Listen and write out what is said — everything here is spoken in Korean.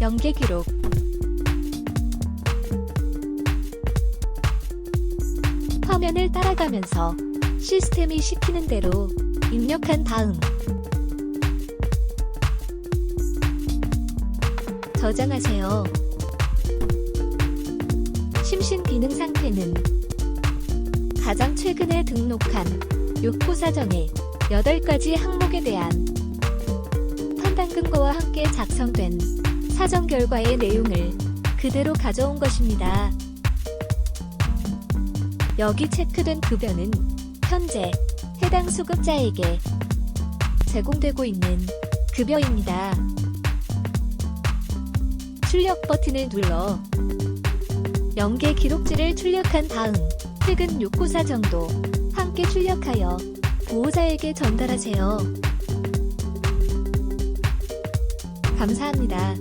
연계 기록 화면을 따라가면서 시스템이 시키는 대로 입력한 다음 저장하세요. 심신 기능 상태는 가장 최근에 등록한 욕구 사정의 8가지 항목에 대한 판단 근거와 함께 작성된 사정 결과의 내용을 그대로 가져온 것입니다. 여기 체크된 급여는 현재 해당 수급자에게 제공되고 있는 급여입니다. 출력 버튼을 눌러 연계 기록지를 출력한 다음 최근 욕구 사정도 함께 출력하여 보호자에게 전달하세요. 감사합니다.